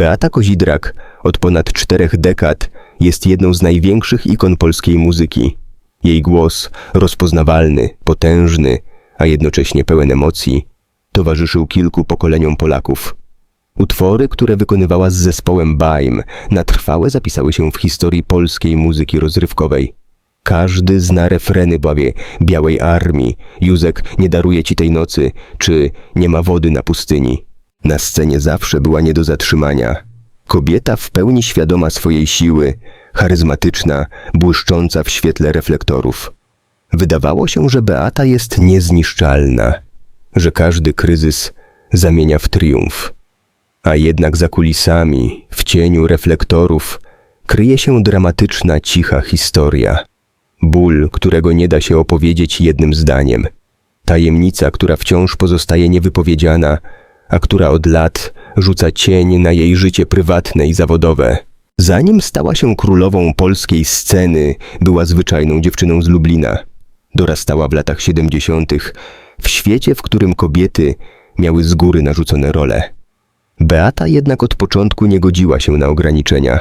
Beata Kozidrak od ponad czterech dekad jest jedną z największych ikon polskiej muzyki. Jej głos, rozpoznawalny, potężny, a jednocześnie pełen emocji, towarzyszył kilku pokoleniom Polaków. Utwory, które wykonywała z zespołem Baim, na trwałe zapisały się w historii polskiej muzyki rozrywkowej. Każdy zna refreny bawie Białej Armii, Józek nie daruje ci tej nocy, czy Nie ma wody na pustyni. Na scenie zawsze była nie do zatrzymania. Kobieta w pełni świadoma swojej siły, charyzmatyczna, błyszcząca w świetle reflektorów. Wydawało się, że Beata jest niezniszczalna, że każdy kryzys zamienia w triumf. A jednak za kulisami, w cieniu reflektorów, kryje się dramatyczna, cicha historia. Ból, którego nie da się opowiedzieć jednym zdaniem. Tajemnica, która wciąż pozostaje niewypowiedziana, a która od lat rzuca cień na jej życie prywatne i zawodowe. Zanim stała się królową polskiej sceny, była zwyczajną dziewczyną z Lublina. Dorastała w latach 70. w świecie, w którym kobiety miały z góry narzucone role. Beata jednak od początku nie godziła się na ograniczenia.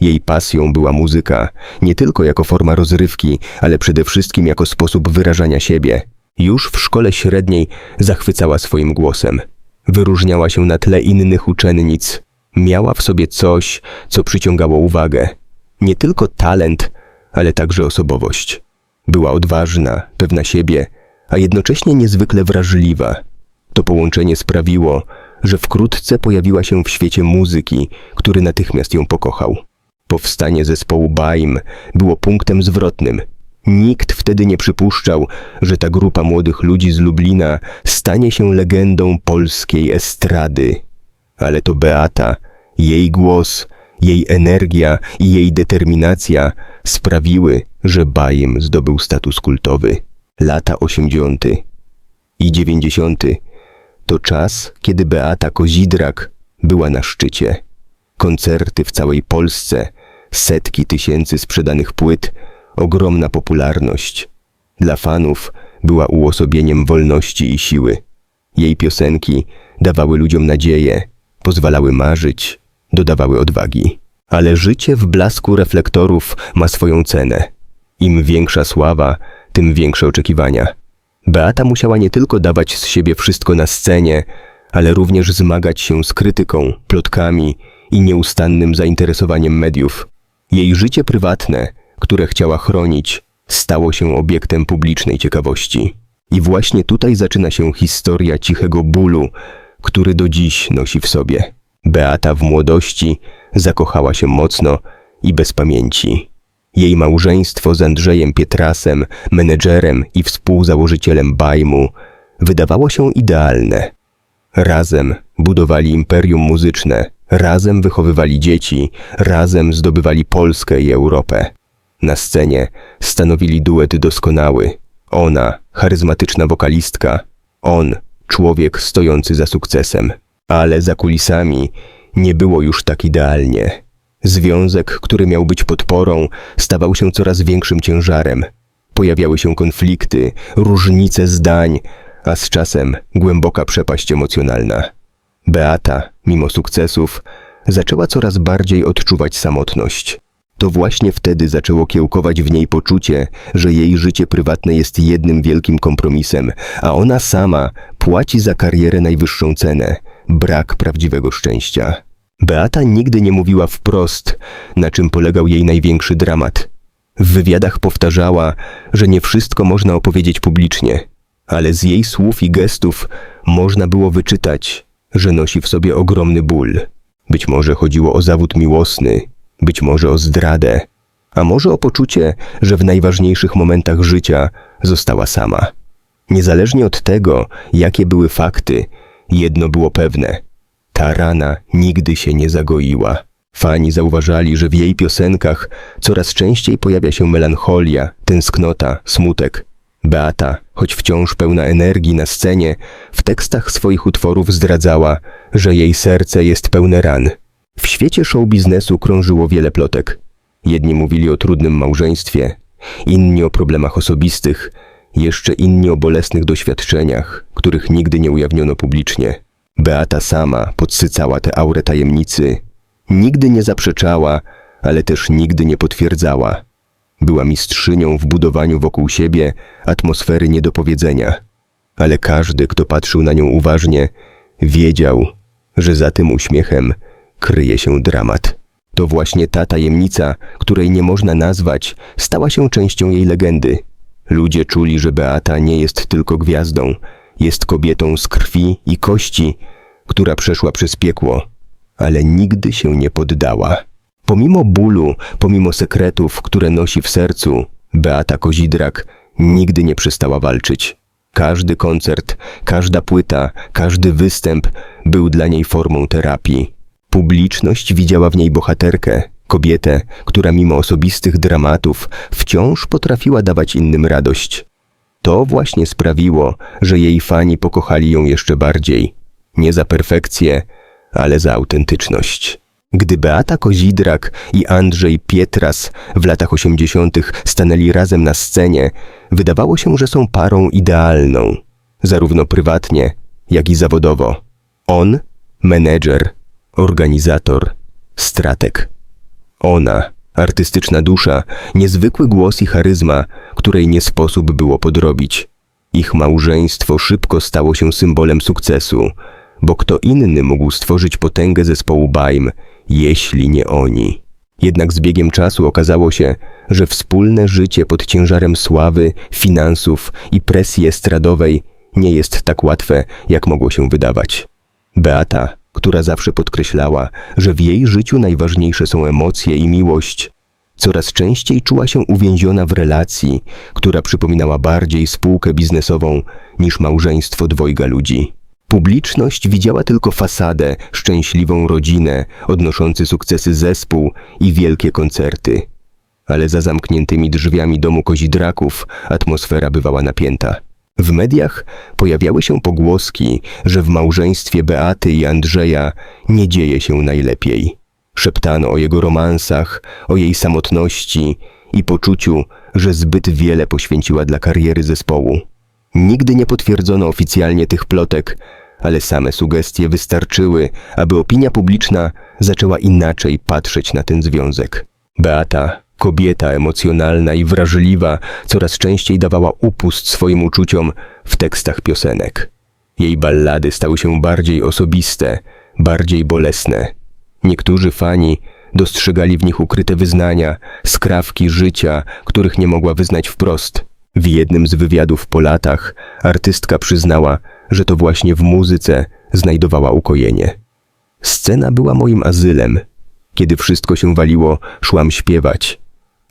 Jej pasją była muzyka, nie tylko jako forma rozrywki, ale przede wszystkim jako sposób wyrażania siebie. Już w szkole średniej zachwycała swoim głosem. Wyróżniała się na tle innych uczennic. Miała w sobie coś, co przyciągało uwagę. Nie tylko talent, ale także osobowość. Była odważna, pewna siebie, a jednocześnie niezwykle wrażliwa. To połączenie sprawiło, że wkrótce pojawiła się w świecie muzyki, który natychmiast ją pokochał. Powstanie zespołu Baim było punktem zwrotnym. Nikt wtedy nie przypuszczał, że ta grupa młodych ludzi z Lublina stanie się legendą polskiej estrady. Ale to Beata, jej głos, jej energia i jej determinacja sprawiły, że Baim zdobył status kultowy. Lata 80. i 90. to czas, kiedy Beata Kozidrak była na szczycie. Koncerty w całej Polsce, setki tysięcy sprzedanych płyt, ogromna popularność. Dla fanów była uosobieniem wolności i siły. Jej piosenki dawały ludziom nadzieję, pozwalały marzyć, dodawały odwagi. Ale życie w blasku reflektorów ma swoją cenę. Im większa sława, tym większe oczekiwania. Beata musiała nie tylko dawać z siebie wszystko na scenie, ale również zmagać się z krytyką, plotkami i nieustannym zainteresowaniem mediów. Jej życie prywatne, które chciała chronić, stało się obiektem publicznej ciekawości. I właśnie tutaj zaczyna się historia cichego bólu, który do dziś nosi w sobie. Beata w młodości zakochała się mocno i bez pamięci. Jej małżeństwo z Andrzejem Pietrasem, menedżerem i współzałożycielem Bajmu, wydawało się idealne. Razem budowali imperium muzyczne, razem wychowywali dzieci, razem zdobywali Polskę i Europę. Na scenie stanowili duet doskonały. Ona, charyzmatyczna wokalistka, on, człowiek stojący za sukcesem. Ale za kulisami nie było już tak idealnie. Związek, który miał być podporą, stawał się coraz większym ciężarem. Pojawiały się konflikty, różnice zdań, a z czasem głęboka przepaść emocjonalna. Beata, mimo sukcesów, zaczęła coraz bardziej odczuwać samotność. To właśnie wtedy zaczęło kiełkować w niej poczucie, że jej życie prywatne jest jednym wielkim kompromisem, a ona sama płaci za karierę najwyższą cenę brak prawdziwego szczęścia. Beata nigdy nie mówiła wprost, na czym polegał jej największy dramat. W wywiadach powtarzała, że nie wszystko można opowiedzieć publicznie, ale z jej słów i gestów można było wyczytać, że nosi w sobie ogromny ból. Być może chodziło o zawód miłosny, być może o zdradę, a może o poczucie, że w najważniejszych momentach życia została sama. Niezależnie od tego, jakie były fakty, jedno było pewne: ta rana nigdy się nie zagoiła. Fani zauważali, że w jej piosenkach coraz częściej pojawia się melancholia, tęsknota, smutek. Beata, choć wciąż pełna energii na scenie, w tekstach swoich utworów zdradzała, że jej serce jest pełne ran. W świecie show biznesu krążyło wiele plotek. Jedni mówili o trudnym małżeństwie, inni o problemach osobistych, jeszcze inni o bolesnych doświadczeniach, których nigdy nie ujawniono publicznie. Beata sama podsycała tę aurę tajemnicy, Nigdy nie zaprzeczała, ale też nigdy nie potwierdzała. Była mistrzynią w budowaniu wokół siebie atmosfery niedopowiedzenia. Ale każdy, kto patrzył na nią uważnie, wiedział, że za tym uśmiechem kryje się dramat. To właśnie ta tajemnica, której nie można nazwać, stała się częścią jej legendy. Ludzie czuli, że Beata nie jest tylko gwiazdą, jest kobietą z krwi i kości, która przeszła przez piekło, ale nigdy się nie poddała. Pomimo bólu, pomimo sekretów, które nosi w sercu, Beata Kozidrak nigdy nie przestała walczyć. Każdy koncert, każda płyta, każdy występ był dla niej formą terapii. Publiczność widziała w niej bohaterkę, kobietę, która mimo osobistych dramatów wciąż potrafiła dawać innym radość. To właśnie sprawiło, że jej fani pokochali ją jeszcze bardziej. Nie za perfekcję, ale za autentyczność. Gdy Beata Kozidrak i Andrzej Pietras w latach 80. stanęli razem na scenie, wydawało się, że są parą idealną, zarówno prywatnie, jak i zawodowo. On menedżer, organizator, strateg. Ona artystyczna dusza, niezwykły głos i charyzma, której nie sposób było podrobić. Ich małżeństwo szybko stało się symbolem sukcesu, bo kto inny mógł stworzyć potęgę zespołu Baim, jeśli nie oni. Jednak z biegiem czasu okazało się, że wspólne życie pod ciężarem sławy, finansów i presji estradowej nie jest tak łatwe, jak mogło się wydawać. Beata, która zawsze podkreślała, że w jej życiu najważniejsze są emocje i miłość, coraz częściej czuła się uwięziona w relacji, która przypominała bardziej spółkę biznesową niż małżeństwo dwojga ludzi. Publiczność widziała tylko fasadę, szczęśliwą rodzinę, odnoszący sukcesy zespół i wielkie koncerty. Ale za zamkniętymi drzwiami domu kozidraków atmosfera bywała napięta. W mediach pojawiały się pogłoski, że w małżeństwie Beaty i Andrzeja nie dzieje się najlepiej. Szeptano o jego romansach, o jej samotności i poczuciu, że zbyt wiele poświęciła dla kariery zespołu. Nigdy nie potwierdzono oficjalnie tych plotek, ale same sugestie wystarczyły, aby opinia publiczna zaczęła inaczej patrzeć na ten związek. Beata, kobieta emocjonalna i wrażliwa, coraz częściej dawała upust swoim uczuciom w tekstach piosenek. Jej ballady stały się bardziej osobiste, bardziej bolesne. Niektórzy fani dostrzegali w nich ukryte wyznania, skrawki życia, których nie mogła wyznać wprost. W jednym z wywiadów po latach artystka przyznała, że to właśnie w muzyce znajdowała ukojenie. Scena była moim azylem. Kiedy wszystko się waliło, szłam śpiewać.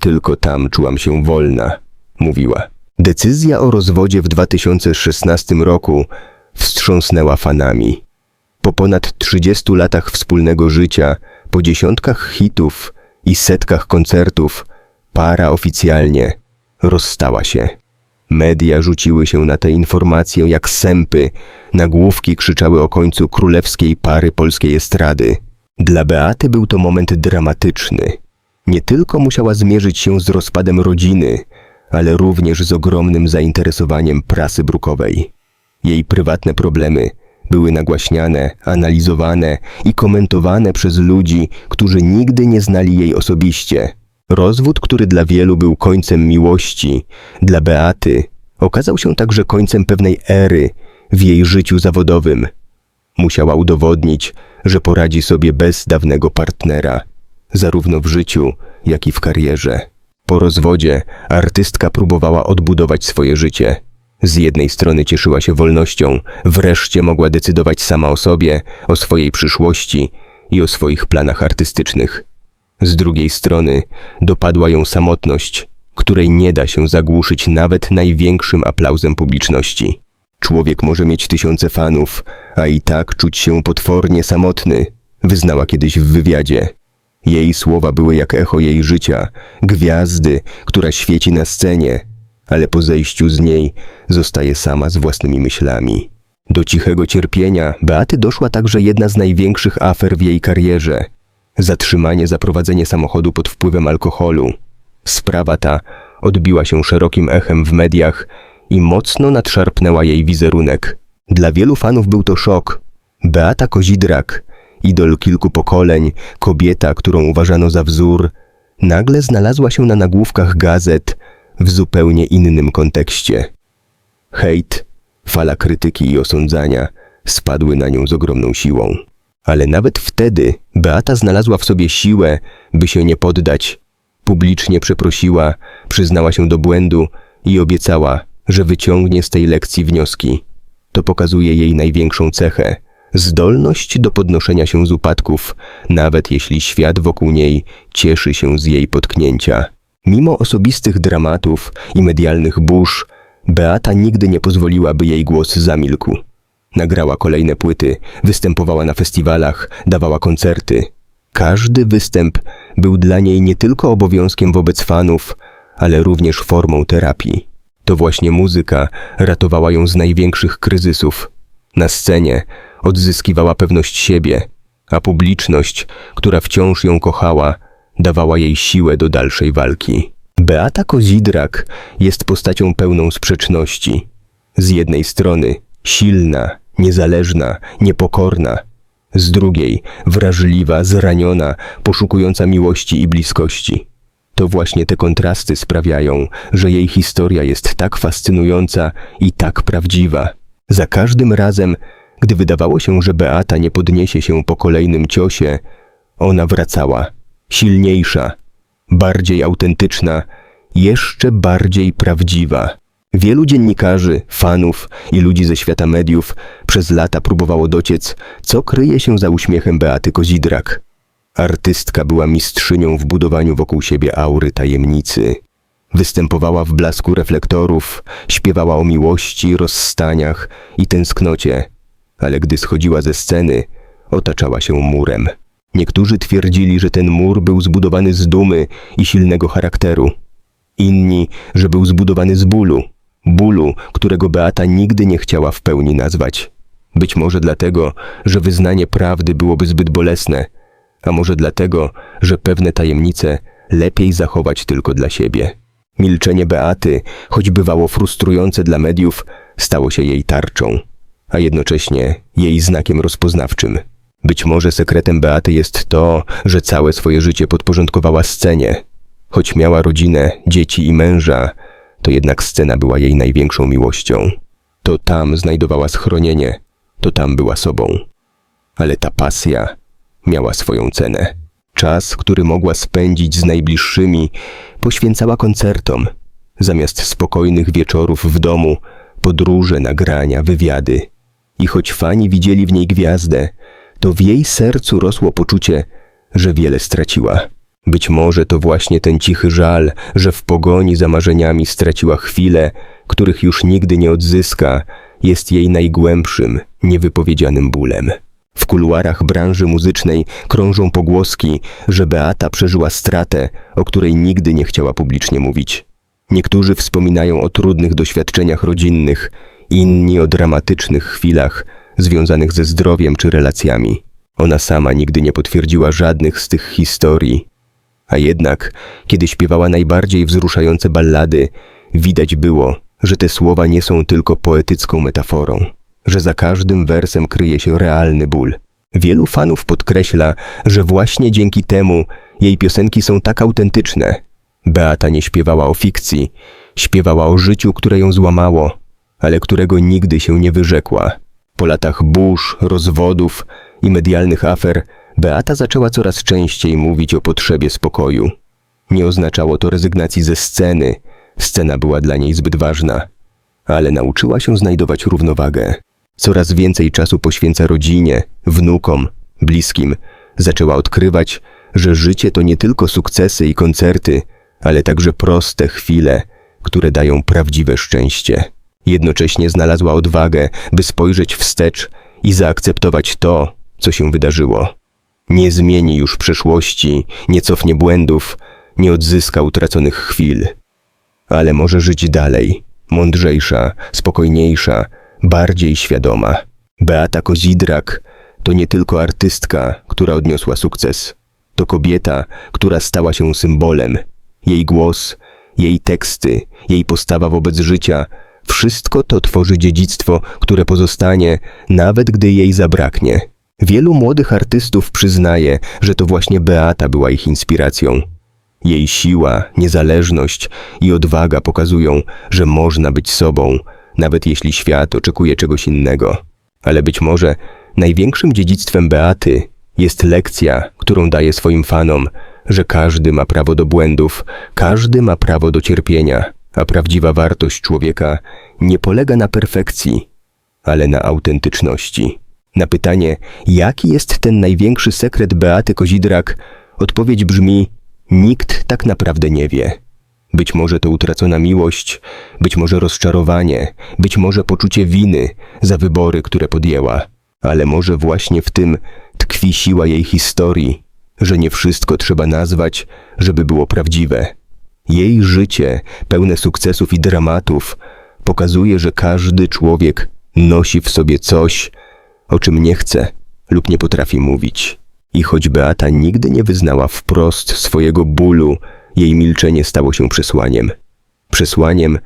Tylko tam czułam się wolna, mówiła. Decyzja o rozwodzie w 2016 roku wstrząsnęła fanami. Po ponad 30 latach wspólnego życia, po dziesiątkach hitów i setkach koncertów, para oficjalnie rozstała się. Media rzuciły się na tę informację jak sępy, nagłówki krzyczały o końcu królewskiej pary polskiej estrady. Dla Beaty był to moment dramatyczny. Nie tylko musiała zmierzyć się z rozpadem rodziny, ale również z ogromnym zainteresowaniem prasy brukowej. Jej prywatne problemy były nagłaśniane, analizowane i komentowane przez ludzi, którzy nigdy nie znali jej osobiście – Rozwód, który dla wielu był końcem miłości, dla Beaty okazał się także końcem pewnej ery w jej życiu zawodowym. Musiała udowodnić, że poradzi sobie bez dawnego partnera, zarówno w życiu, jak i w karierze. Po rozwodzie artystka próbowała odbudować swoje życie. Z jednej strony cieszyła się wolnością, wreszcie mogła decydować sama o sobie, o swojej przyszłości i o swoich planach artystycznych. Z drugiej strony dopadła ją samotność, której nie da się zagłuszyć nawet największym aplauzem publiczności. Człowiek może mieć tysiące fanów, a i tak czuć się potwornie samotny, wyznała kiedyś w wywiadzie. Jej słowa były jak echo jej życia, gwiazdy, która świeci na scenie, ale po zejściu z niej zostaje sama z własnymi myślami. Do cichego cierpienia Beaty doszła także jedna z największych afer w jej karierze – Zatrzymanie za prowadzenie samochodu pod wpływem alkoholu. Sprawa ta odbiła się szerokim echem w mediach i mocno nadszarpnęła jej wizerunek. Dla wielu fanów był to szok. Beata Kozidrak idol kilku pokoleń, kobieta, którą uważano za wzór, nagle znalazła się na nagłówkach gazet w zupełnie innym kontekście. Hejt, fala krytyki i osądzania spadły na nią z ogromną siłą. Ale nawet wtedy Beata znalazła w sobie siłę, by się nie poddać. Publicznie przeprosiła, przyznała się do błędu i obiecała, że wyciągnie z tej lekcji wnioski. To pokazuje jej największą cechę zdolność do podnoszenia się z upadków, nawet jeśli świat wokół niej cieszy się z jej potknięcia. Mimo osobistych dramatów i medialnych burz, Beata nigdy nie pozwoliła, by jej głos zamilkł. Nagrała kolejne płyty, występowała na festiwalach, dawała koncerty. Każdy występ był dla niej nie tylko obowiązkiem wobec fanów, ale również formą terapii. To właśnie muzyka ratowała ją z największych kryzysów. Na scenie odzyskiwała pewność siebie, a publiczność, która wciąż ją kochała, dawała jej siłę do dalszej walki. Beata Kozidrak jest postacią pełną sprzeczności. Z jednej strony silna, niezależna, niepokorna, z drugiej wrażliwa, zraniona, poszukująca miłości i bliskości. To właśnie te kontrasty sprawiają, że jej historia jest tak fascynująca i tak prawdziwa. Za każdym razem, gdy wydawało się, że Beata nie podniesie się po kolejnym ciosie, ona wracała, silniejsza, bardziej autentyczna, jeszcze bardziej prawdziwa. Wielu dziennikarzy, fanów i ludzi ze świata mediów przez lata próbowało dociec, co kryje się za uśmiechem Beaty Kozidrak. Artystka była mistrzynią w budowaniu wokół siebie aury tajemnicy. Występowała w blasku reflektorów, śpiewała o miłości, rozstaniach i tęsknocie, ale gdy schodziła ze sceny, otaczała się murem. Niektórzy twierdzili, że ten mur był zbudowany z dumy i silnego charakteru. Inni, że był zbudowany z bólu, bólu, którego Beata nigdy nie chciała w pełni nazwać. Być może dlatego, że wyznanie prawdy byłoby zbyt bolesne, a może dlatego, że pewne tajemnice lepiej zachować tylko dla siebie. Milczenie Beaty, choć bywało frustrujące dla mediów, stało się jej tarczą, a jednocześnie jej znakiem rozpoznawczym. Być może sekretem Beaty jest to, że całe swoje życie podporządkowała scenie. Choć miała rodzinę, dzieci i męża, to jednak scena była jej największą miłością. To tam znajdowała schronienie, to tam była sobą. Ale ta pasja miała swoją cenę. Czas, który mogła spędzić z najbliższymi, poświęcała koncertom. Zamiast spokojnych wieczorów w domu, podróże, nagrania, wywiady. I choć fani widzieli w niej gwiazdę, to w jej sercu rosło poczucie, że wiele straciła. Być może to właśnie ten cichy żal, że w pogoni za marzeniami straciła chwile, których już nigdy nie odzyska, jest jej najgłębszym, niewypowiedzianym bólem. W kuluarach branży muzycznej krążą pogłoski, że Beata przeżyła stratę, o której nigdy nie chciała publicznie mówić. Niektórzy wspominają o trudnych doświadczeniach rodzinnych, inni o dramatycznych chwilach związanych ze zdrowiem czy relacjami. Ona sama nigdy nie potwierdziła żadnych z tych historii. A jednak, kiedy śpiewała najbardziej wzruszające ballady, widać było, że te słowa nie są tylko poetycką metaforą, że za każdym wersem kryje się realny ból. Wielu fanów podkreśla, że właśnie dzięki temu jej piosenki są tak autentyczne. Beata nie śpiewała o fikcji, śpiewała o życiu, które ją złamało, ale którego nigdy się nie wyrzekła. Po latach burz, rozwodów i medialnych afer, Beata zaczęła coraz częściej mówić o potrzebie spokoju. Nie oznaczało to rezygnacji ze sceny, scena była dla niej zbyt ważna, ale nauczyła się znajdować równowagę. Coraz więcej czasu poświęca rodzinie, wnukom, bliskim. Zaczęła odkrywać, że życie to nie tylko sukcesy i koncerty, ale także proste chwile, które dają prawdziwe szczęście. Jednocześnie znalazła odwagę, by spojrzeć wstecz i zaakceptować to, co się wydarzyło. Nie zmieni już przeszłości, nie cofnie błędów, nie odzyska utraconych chwil. Ale może żyć dalej, mądrzejsza, spokojniejsza, bardziej świadoma. Beata Kozidrak to nie tylko artystka, która odniosła sukces. To kobieta, która stała się symbolem. Jej głos, jej teksty, jej postawa wobec życia wszystko to tworzy dziedzictwo, które pozostanie, nawet gdy jej zabraknie. Wielu młodych artystów przyznaje, że to właśnie Beata była ich inspiracją. Jej siła, niezależność i odwaga pokazują, że można być sobą, nawet jeśli świat oczekuje czegoś innego. Ale być może największym dziedzictwem Beaty jest lekcja, którą daje swoim fanom, że każdy ma prawo do błędów, każdy ma prawo do cierpienia, a prawdziwa wartość człowieka nie polega na perfekcji, ale na autentyczności. Na pytanie, jaki jest ten największy sekret Beaty Kozidrak, odpowiedź brzmi: nikt tak naprawdę nie wie. Być może to utracona miłość, być może rozczarowanie, być może poczucie winy za wybory, które podjęła, ale może właśnie w tym tkwi siła jej historii, że nie wszystko trzeba nazwać, żeby było prawdziwe. Jej życie, pełne sukcesów i dramatów, pokazuje, że każdy człowiek nosi w sobie coś, o czym nie chce lub nie potrafi mówić. I choć Beata nigdy nie wyznała wprost swojego bólu, jej milczenie stało się przesłaniem. Przesłaniem,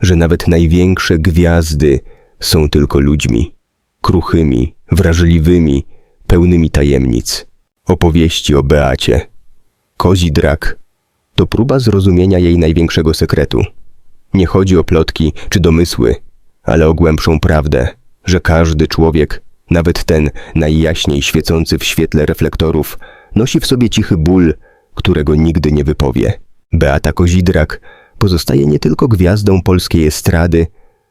że nawet największe gwiazdy są tylko ludźmi, kruchymi, wrażliwymi, pełnymi tajemnic. Opowieści o Beacie. Kozi drak to próba zrozumienia jej największego sekretu. Nie chodzi o plotki czy domysły, ale o głębszą prawdę, że każdy człowiek, nawet ten najjaśniej świecący w świetle reflektorów, nosi w sobie cichy ból, którego nigdy nie wypowie. Beata Kozidrak pozostaje nie tylko gwiazdą polskiej estrady,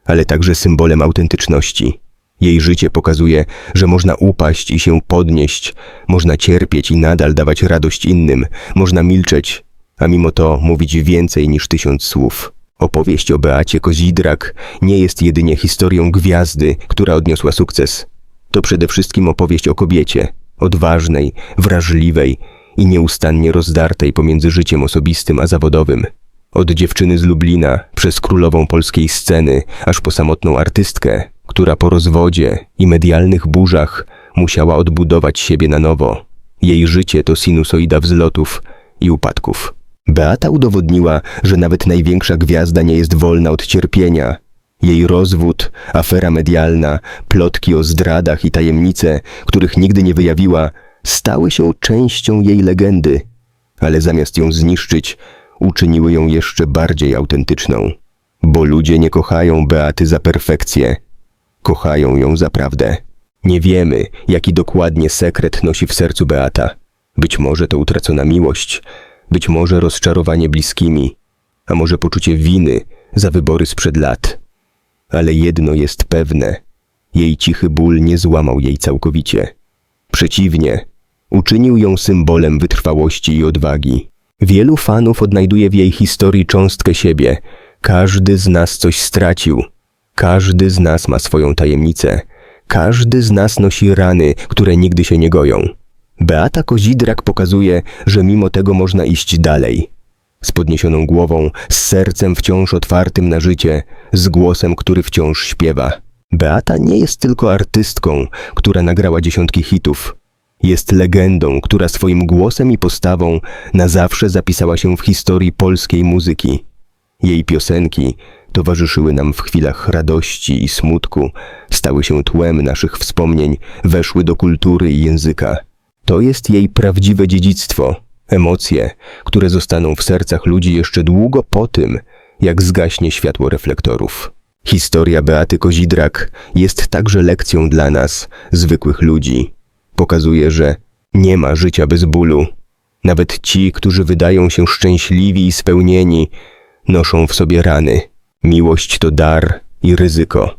ale także symbolem autentyczności. Jej życie pokazuje, że można upaść i się podnieść, można cierpieć i nadal dawać radość innym, można milczeć, a mimo to mówić więcej niż tysiąc słów. Opowieść o Beacie Kozidrak nie jest jedynie historią gwiazdy, która odniosła sukces. To przede wszystkim opowieść o kobiecie, odważnej, wrażliwej i nieustannie rozdartej pomiędzy życiem osobistym a zawodowym. Od dziewczyny z Lublina, przez królową polskiej sceny, aż po samotną artystkę, która po rozwodzie i medialnych burzach musiała odbudować siebie na nowo. Jej życie to sinusoida wzlotów i upadków. Beata udowodniła, że nawet największa gwiazda nie jest wolna od cierpienia. Jej rozwód, afera medialna, plotki o zdradach i tajemnice, których nigdy nie wyjawiła, stały się częścią jej legendy, ale zamiast ją zniszczyć, uczyniły ją jeszcze bardziej autentyczną. Bo ludzie nie kochają Beaty za perfekcję, kochają ją za prawdę. Nie wiemy, jaki dokładnie sekret nosi w sercu Beata. Być może to utracona miłość, być może rozczarowanie bliskimi, a może poczucie winy za wybory sprzed lat. Ale jedno jest pewne: jej cichy ból nie złamał jej całkowicie. Przeciwnie, uczynił ją symbolem wytrwałości i odwagi. Wielu fanów odnajduje w jej historii cząstkę siebie. Każdy z nas coś stracił. Każdy z nas ma swoją tajemnicę. Każdy z nas nosi rany, które nigdy się nie goją. Beata Kozidrak pokazuje, że mimo tego można iść dalej. Z podniesioną głową, z sercem wciąż otwartym na życie, z głosem, który wciąż śpiewa. Beata nie jest tylko artystką, która nagrała dziesiątki hitów. Jest legendą, która swoim głosem i postawą na zawsze zapisała się w historii polskiej muzyki. Jej piosenki towarzyszyły nam w chwilach radości i smutku, stały się tłem naszych wspomnień, weszły do kultury i języka. To jest jej prawdziwe dziedzictwo, emocje, które zostaną w sercach ludzi jeszcze długo po tym, jak zgaśnie światło reflektorów. Historia Beaty Kozidrak jest także lekcją dla nas, zwykłych ludzi. Pokazuje, że nie ma życia bez bólu. Nawet ci, którzy wydają się szczęśliwi i spełnieni, noszą w sobie rany. Miłość to dar i ryzyko.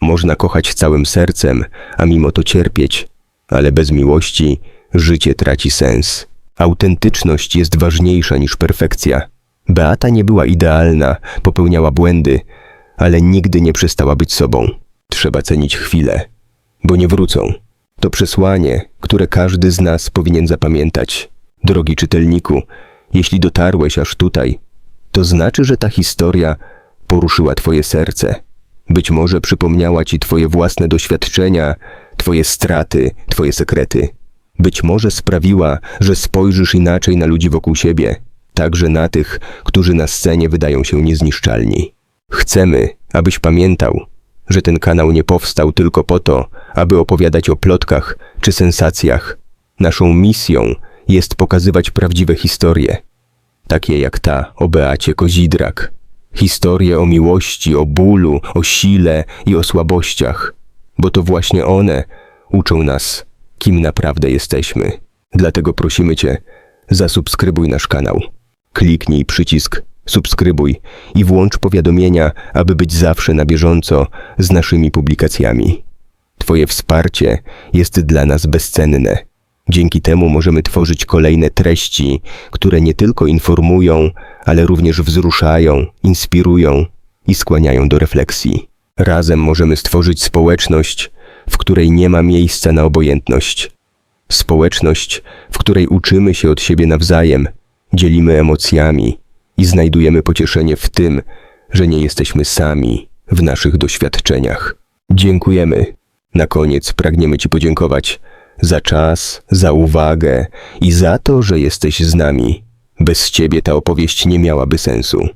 Można kochać całym sercem, a mimo to cierpieć, ale bez miłości życie traci sens. Autentyczność jest ważniejsza niż perfekcja. Beata nie była idealna, popełniała błędy, ale nigdy nie przestała być sobą. Trzeba cenić chwilę, bo nie wrócą. To przesłanie, które każdy z nas powinien zapamiętać. Drogi czytelniku, jeśli dotarłeś aż tutaj, to znaczy, że ta historia poruszyła Twoje serce. Być może przypomniała Ci Twoje własne doświadczenia, Twoje straty, Twoje sekrety. Być może sprawiła, że spojrzysz inaczej na ludzi wokół siebie, także na tych, którzy na scenie wydają się niezniszczalni. Chcemy, abyś pamiętał, że ten kanał nie powstał tylko po to, aby opowiadać o plotkach czy sensacjach. Naszą misją jest pokazywać prawdziwe historie, takie jak ta o Beacie Kozidrak. Historie o miłości, o bólu, o sile i o słabościach, bo to właśnie one uczą nas, kim naprawdę jesteśmy. Dlatego prosimy Cię, zasubskrybuj nasz kanał. Kliknij przycisk subskrybuj i włącz powiadomienia, aby być zawsze na bieżąco z naszymi publikacjami. Twoje wsparcie jest dla nas bezcenne. Dzięki temu możemy tworzyć kolejne treści, które nie tylko informują, ale również wzruszają, inspirują i skłaniają do refleksji. Razem możemy stworzyć społeczność, w której nie ma miejsca na obojętność. Społeczność, w której uczymy się od siebie nawzajem, dzielimy emocjami i znajdujemy pocieszenie w tym, że nie jesteśmy sami w naszych doświadczeniach. Dziękujemy. Na koniec pragniemy Ci podziękować za czas, za uwagę i za to, że jesteś z nami. Bez Ciebie ta opowieść nie miałaby sensu.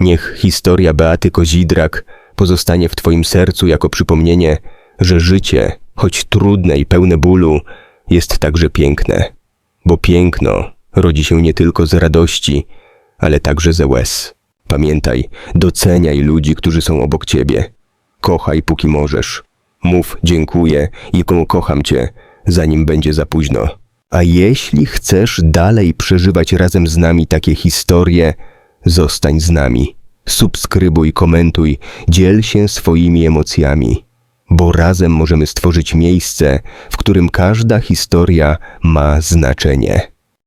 Niech historia Beaty Kozidrak pozostanie w Twoim sercu jako przypomnienie, że życie, choć trudne i pełne bólu, jest także piękne. Bo piękno rodzi się nie tylko z radości, ale także ze łez. Pamiętaj, doceniaj ludzi, którzy są obok ciebie. Kochaj, póki możesz. Mów dziękuję i kocham cię, zanim będzie za późno. A jeśli chcesz dalej przeżywać razem z nami takie historie, zostań z nami. Subskrybuj, komentuj, dziel się swoimi emocjami, bo razem możemy stworzyć miejsce, w którym każda historia ma znaczenie.